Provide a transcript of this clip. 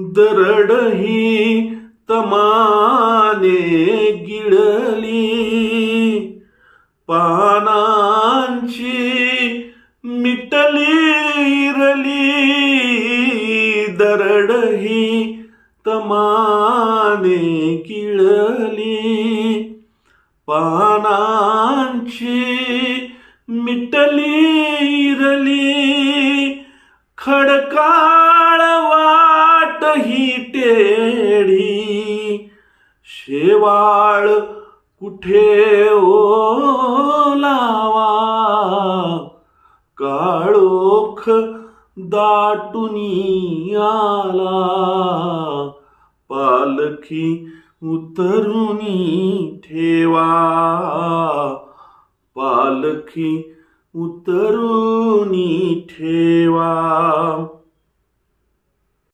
दरडही तमाने गिळली. पानांची मिटली रली. दरडही तमाने गिळली. पानांची मिटली रली. खडकाळवा ही टेढी. शेवाळ कुठे लावा? काळोख दाटुनी आला. पालखी उतरुनी ठेवा. पालखी उतरुनी ठेवा.